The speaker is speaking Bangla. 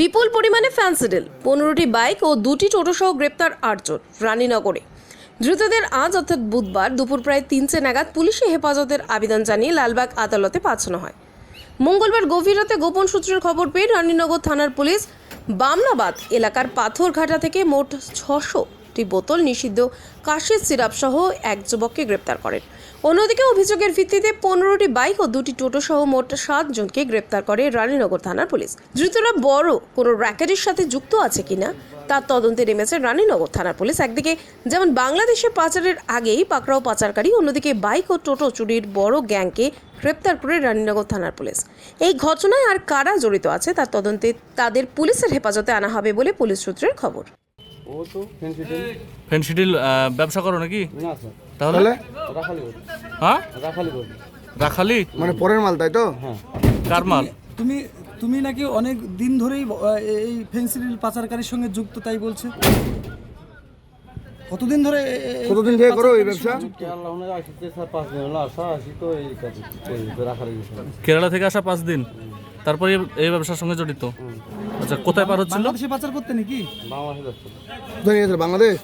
বিপুল পরিমাণে ফ্যান্সিডেল পনেরোটি বাইক ও দুটি টোটোসহ গ্রেপ্তার আটজন রানীনগরে। ধৃতদের আজ, অর্থাৎ বুধবার, দুপুর প্রায় তিনটে নাগাদ পুলিশে হেফাজতের আবেদন জানিয়ে লালবাগ আদালতে পাঠানো হয়। মঙ্গলবার গভীর রাতে গোপন সূত্রের খবর পেয়ে রানীনগর থানার পুলিশ বামনাবাদ এলাকার পাথরঘাটা থেকে মোট ছশোটি বোতল নিষিদ্ধ কাশির সিরাপ সহ এক যুবককে গ্রেপ্তার করেন। অন্যদিকে অভিযোগের ভিত্তিতে পনেরোটি বাইক ও দুটি টোটো সহ মোট সাতজনকে গ্রেপ্তার করে রানীনগর থানার পুলিশ। ধৃতরা বড় কোনো র্যাকেটের সাথে যুক্ত আছে কিনা, তার তদন্তে নেমেছে রানীনগর থানার পুলিশ। একদিকে যেমন বাংলাদেশে পাচারের আগেই পাকড়াও পাচারকারী, অন্যদিকে বাইক ও টোটো চুরির বড় গ্যাংকে গ্রেপ্তার করে রানীনগর থানার পুলিশ। এই ঘটনায় আর কারা জড়িত আছে, তার তদন্তে তাদের পুলিশের হেফাজতে আনা হবে বলে পুলিশ সূত্রের খবর। ও তো ফেন্সিডিল ফেন্সিডিল ব্যবসা করো নাকি? না স্যার। তাহলে? রাখালি হ্যাঁ? রাখালি রাখালি? মানে পরের মাল তাই তো? হ্যাঁ। কার মাল? তুমি তুমি নাকি অনেক দিন ধরেই এই ফেন্সিডিল পাচারকারীর সঙ্গে যুক্ত তাই বলছে। কতদিন ধরে কতদিন থেকে করো এই ব্যবসা? কেরালা থেকে আসা পাঁচ দিন। তারপরে এই ব্যবসার সঙ্গে জড়িত? আচ্ছা কোথায় পার হচ্ছিল? বাংলাদেশে পাচার করতে নাকি? বাংলাদেশে যাচ্ছিল গেছিল বাংলাদেশ?